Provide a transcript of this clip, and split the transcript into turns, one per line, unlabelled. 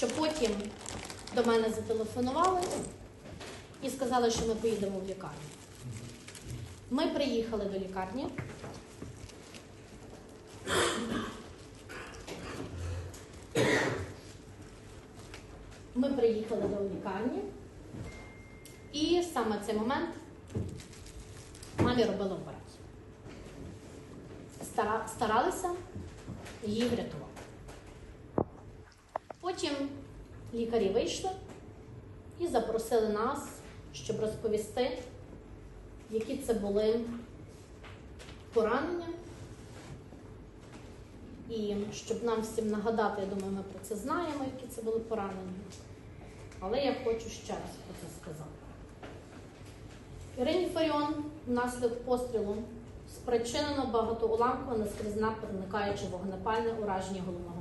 що потім до мене зателефонували і сказали, що ми поїдемо в лікарню. Ми приїхали до лікарні. Ми приїхали до лікарні, і саме цей момент мамі робили операцію. Старалися її врятувати. Потім лікарі вийшли і запросили нас, щоб розповісти, які це були поранення. І щоб нам всім нагадати, я думаю, ми про це знаємо, які це були поранення. Але я хочу ще раз про це сказати. Ірині Фаріон внаслідок пострілу спричинено багатоуламкове наскрізна проникаюче вогнепальне ураження головного